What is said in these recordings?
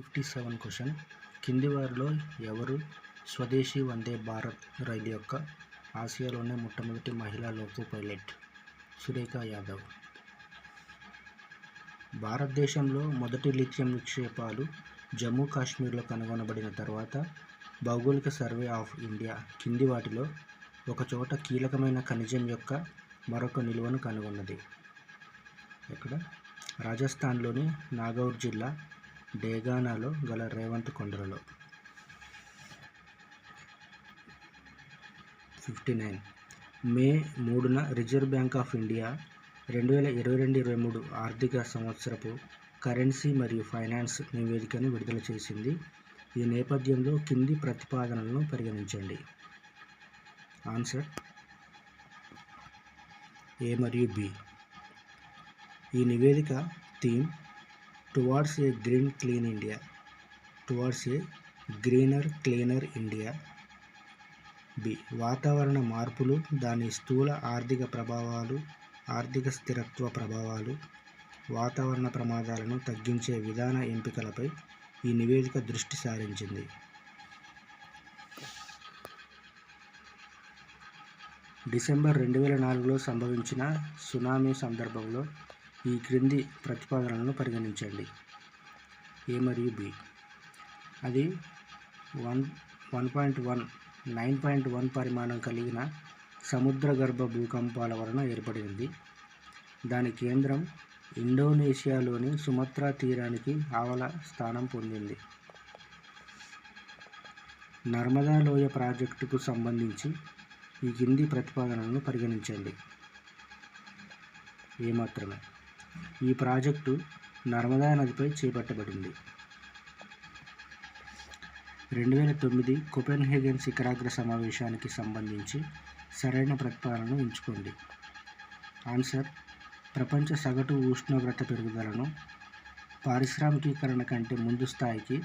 Fifty seven question కింది వారిలో ఎవరు స్వదేశీ వందే భారత్ రైలు యొక్క ఆసియాలోనే మొట్టమొదటి మహిళా లోకో పైలట్? సురేఖ యాదవ్. భారతదేశంలో మొదటి లిథియం నిక్షేపాలు జమ్మూ కాశ్మీర్లో కనుగొనబడిన తర్వాత భౌగోళిక సర్వే ఆఫ్ ఇండియా కింది వాటిలో ఒకచోట కీలకమైన ఖనిజం యొక్క మరొక నిలువను కనుగొన్నది. ఇక్కడ రాజస్థాన్లోని నాగౌర్ జిల్లా డేగానాలో గల రేవంత్ కొండలలో. Fifty nine. మే మూడున రిజర్వ్ బ్యాంక్ ఆఫ్ ఇండియా రెండు వేల ఇరవై రెండు ఇరవై మూడు ఆర్థిక సంవత్సరపు కరెన్సీ మరియు ఫైనాన్స్ నివేదికను విడుదల చేసింది. ఈ నేపథ్యంలో కింది ప్రతిపాదనలను పరిగణించండి. ఆన్సర్ ఏ మరియు బి. ఈ నివేదిక theme towards a green clean India towards a greener cleaner India B వాతావరణ మార్పులు దాని స్థూల ఆర్థిక ప్రభావాలు ఆర్థిక స్థిరత్వ ప్రభావాలు వాతావరణ ప్రమాదాలను తగ్గించే విధాన ఎంపికలపై ఈ నివేదిక దృష్టి సారించింది. డిసెంబర్ రెండు వేల నాలుగులో సంభవించిన సునామీ సందర్భంలో ఈ క్రింది ప్రతిపాదనలను పరిగణించండి. ఏ మరియు బి. అది one one point one nine point one పరిమాణం కలిగిన సముద్ర గర్భ భూకంపాల వలన ఏర్పడింది. దాని కేంద్రం ఇండోనేషియాలోని సుమత్రా తీరానికి ఆవల స్థానం పొందింది. నర్మదా లోయ ప్రాజెక్టుకు సంబంధించి ఈ కింది ప్రతిపాదనలను పరిగణించండి. ఏమాత్రమే. ఈ ప్రాజెక్టు నర్మదా నదిపై చేపట్టబడింది. రెండు వేల తొమ్మిది కొపెన్హేగన్ శిఖరాగ్ర సమావేశానికి సంబంధించి సరైన ప్రతిపాదనను ఎంచుకోండి. ఆన్సర్ ప్రపంచ సగటు ఉష్ణోగ్రత పెరుగుదలను పారిశ్రామికీకరణ కంటే ముందు స్థాయికి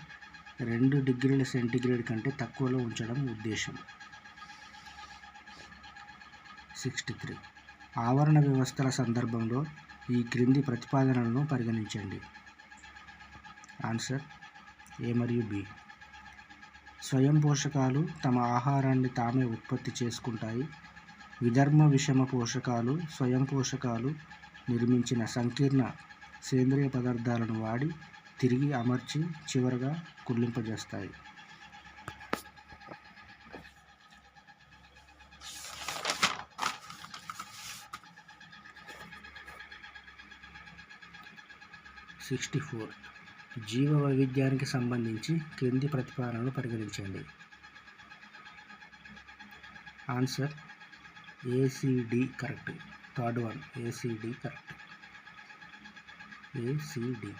రెండు డిగ్రీల సెంటీగ్రేడ్ కంటే తక్కువలో ఉంచడం ఉద్దేశం. Sixty three. ఆవరణ వ్యవస్థల సందర్భంలో ఈ క్రింది ప్రతిపాదనలను పరిగణించండి. ఆన్సర్ ఏ మరియు బి. స్వయం పోషకాలు తమ ఆహారాన్ని తామే ఉత్పత్తి చేసుకుంటాయి. విధర్మ విషమ పోషకాలు స్వయం పోషకాలు నిర్మించిన సంకీర్ణ సేంద్రియ పదార్థాలను వాడి తిరిగి అమర్చి చివరగా కుళ్ళింపజేస్తాయి. Sixty four. జీవ వైవిధ్యానికి సంబంధించి క్రింది ప్రతిపాదనలు పరిగణించండి. Answer ACD correct. Third one ACD correct. ACD.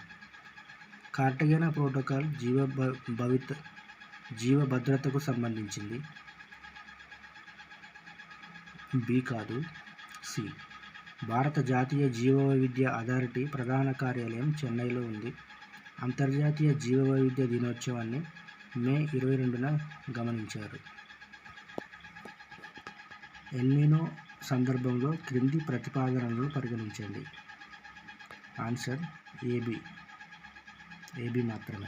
Cartagena protocol జీవ భ- భవిత జీవ భద్రతకు సంబంధించింది. బి కాదు సి. భారత జాతీయ జీవవైవిధ్య అథారిటీ ప్రధాన కార్యాలయం చెన్నైలో ఉంది. అంతర్జాతీయ జీవవైవిధ్య దినోత్సవాన్ని మే ఇరవై రెండున గమనించారు. ఎల్నినో సందర్భంలో క్రింది ప్రతిపాదనలను పరిగణించండి. Answer A B. A B మాత్రమే.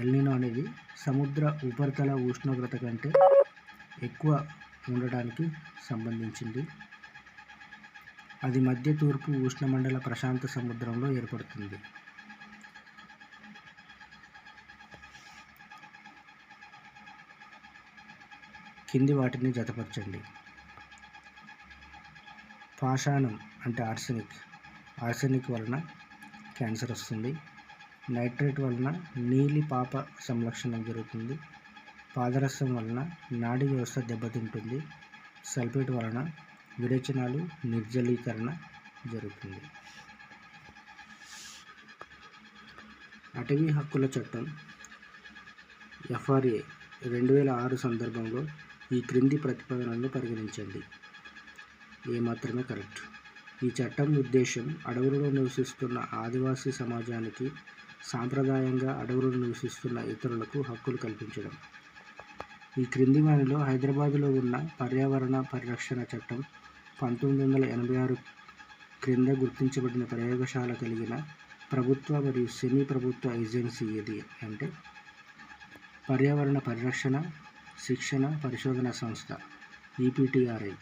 ఎల్నినో అనేది సముద్ర ఉపరితల ఉష్ణోగ్రత కంటే ఎక్కువ ఉండడానికి సంబంధించింది. అది మధ్య తూర్పు ఉష్ణమండల ప్రశాంత సముద్రంలో ఏర్పడుతుంది. కింది వాటిని జతపరచండి. పాషాణం అంటే ఆర్సెనిక్. ఆర్సెనిక్ వలన క్యాన్సర్ వస్తుంది. నైట్రేట్ వలన నీలి పాప సంరక్షణం జరుగుతుంది. పాదరసం వలన నాడీ వ్యవస్థ దెబ్బతింటుంది. సల్ఫేట్ వలన విరేచనాలు నిర్జలీకరణ జరుగుతుంది. అటవీ హక్కుల చట్టం ఎఫ్ఆర్ఏ రెండు వేల ఆరు సందర్భంలో ఈ క్రింది ప్రతిపాదనలను పరిగణించండి. ఏ మాత్రమే కరెక్ట్. ఈ చట్టం ఉద్దేశం అడవులలో నివసిస్తున్న ఆదివాసీ సమాజానికి సాంప్రదాయంగా అడవులను నివసిస్తున్న ఇతరులకు హక్కులు కల్పించడం. ఈ క్రింది వారిలో హైదరాబాదులో ఉన్న పర్యావరణ పరిరక్షణ చట్టం పంతొమ్మిది వందల ఎనభై ఆరు క్రింద గుర్తించబడిన ప్రయోగశాల కలిగిన ప్రభుత్వ మరియు సెమీ ప్రభుత్వ ఏజెన్సీ ఏది అంటే పర్యావరణ పరిరక్షణ శిక్షణ పరిశోధన సంస్థ ఈపీటీఆర్ఐ.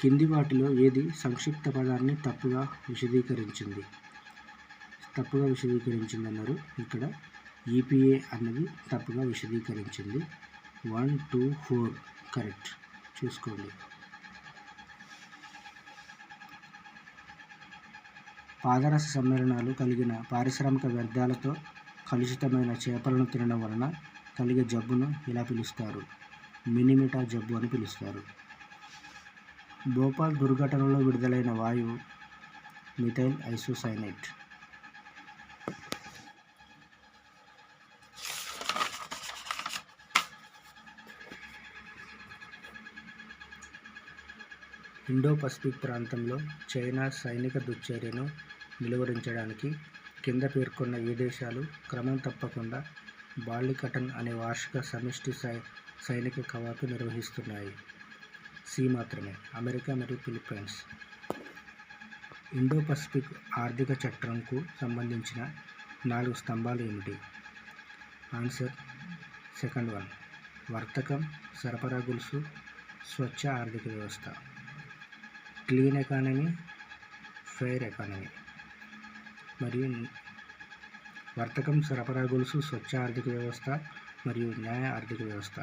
కింది వాటిలో ఏది సంక్షిప్త పదాన్ని తప్పుగా విశదీకరించింది? తప్పుగా విశదీకరించింది అన్నారు ఇక్కడ ఈపీఏ అన్నది తప్పుగా విశదీకరించింది. One two four correct. చూసుకోండి. పాదరస సమ్మేళనాలు కలిగిన పారిశ్రామిక వ్యర్థాలతో కలుషితమైన చేపలను తినడం వలన కలిగే జబ్బును ఇలా పిలుస్తారు. మినిమిటా జబ్బు అని పిలుస్తారు. భోపాల్ దుర్ఘటనలో విడుదలైన వాయువు మిథైల్ ఐసోసైనైట్. ఇండో పసిఫిక్ ప్రాంతంలో చైనా సైనిక దుశ్చర్యను నిలువరించడానికి కింద పేర్కొన్న ఏ దేశాలు క్రమం తప్పకుండా బాలికటన్ అనే వార్షిక సమిష్టి సై సైనిక కవాతు నిర్వహిస్తున్నాయి. సి మాత్రమే. అమెరికా మరియు ఫిలిప్పైన్స్. ఇండో పసిఫిక్ ఆర్థిక చట్రంకు సంబంధించిన నాలుగు స్తంభాలు ఏమిటి? ఆన్సర్. Second one. వర్తకం సరఫరా గొలుసు స్వచ్ఛ ఆర్థిక వ్యవస్థ. క్లీన్ ఎకానమీ ఫెయిర్ ఎకానమీ మరియు వర్తకం సరఫరా గొలుసు స్వచ్ఛ ఆర్థిక వ్యవస్థ మరియు న్యాయ ఆర్థిక వ్యవస్థ.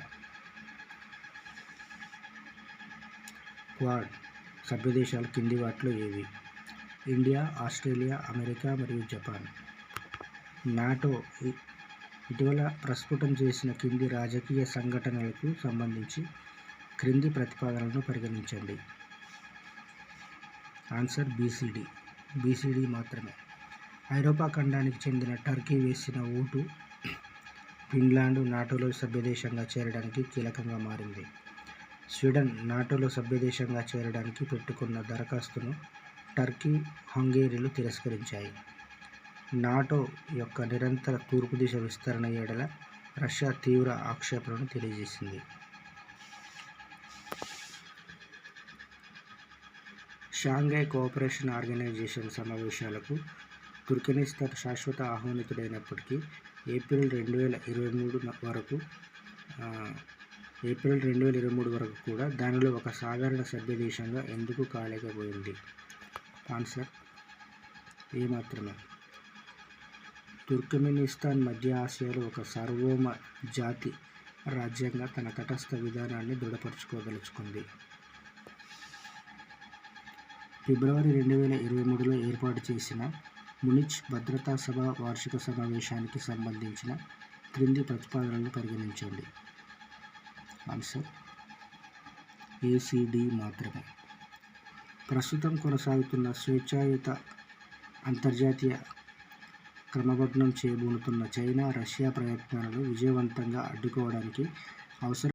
క్వాడ్ సభ్యదేశాలు కింది వాటిలో ఏవి? ఇండియా ఆస్ట్రేలియా అమెరికా మరియు జపాన్. నాటో ఇటీవల ప్రస్ఫుటం చేసిన కింది రాజకీయ సంఘటనలకు సంబంధించి క్రింది ప్రతిపాదనలను పరిగణించండి. Answer BCD. బీసీడీ మాత్రమే. ఐరోపా ఖండానికి చెందిన టర్కీ వేసిన ఓటు ఫిన్లాండ్ నాటోలో సభ్యదేశంగా చేరడానికి కీలకంగా మారింది. స్వీడన్ నాటోలో సభ్యదేశంగా చేరడానికి పెట్టుకున్న దరఖాస్తును టర్కీ హంగేరీలు తిరస్కరించాయి. నాటో యొక్క నిరంతర తూర్పు దిశ విస్తరణ ఏడల రష్యా తీవ్ర ఆక్షేపణను తెలియజేసింది. షాంఘై కోఆపరేషన్ ఆర్గనైజేషన్ సమావేశాలకు తుర్కనిస్తాన్ శాశ్వత ఆహ్వానితుడైనప్పటికీ ఏప్రిల్ రెండు వేల ఇరవై మూడు వరకు ఏప్రిల్ రెండు వేల ఇరవై మూడు వరకు కూడా దానిలో ఒక సాధారణ సభ్య దేశంగా ఎందుకు కాలేకపోయింది? ఆన్సర్ ఏ మాత్రమే. తుర్కమెనిస్తాన్ మధ్య ఆసియాలో ఒక సార్వభౌమ జాతి రాజ్యంగా తన తటస్థ విధానాన్ని దృఢపరచుకోదలుచుకుంది. ఫిబ్రవరి రెండు వేల ఇరవై మూడులో ఏర్పాటు చేసిన మునిచ్ భద్రతా సభ వార్షిక సమావేశానికి సంబంధించిన క్రింది ప్రతిపాదనలను పరిగణించండి. ఆన్సర్ ఏసీడీ మాత్రమే. ప్రస్తుతం కొనసాగుతున్న స్వేచ్ఛాయుత అంతర్జాతీయ క్రమభగ్నం చేయబోతున్న చైనా రష్యా ప్రయత్నాలను విజయవంతంగా అడ్డుకోవడానికి అవసరం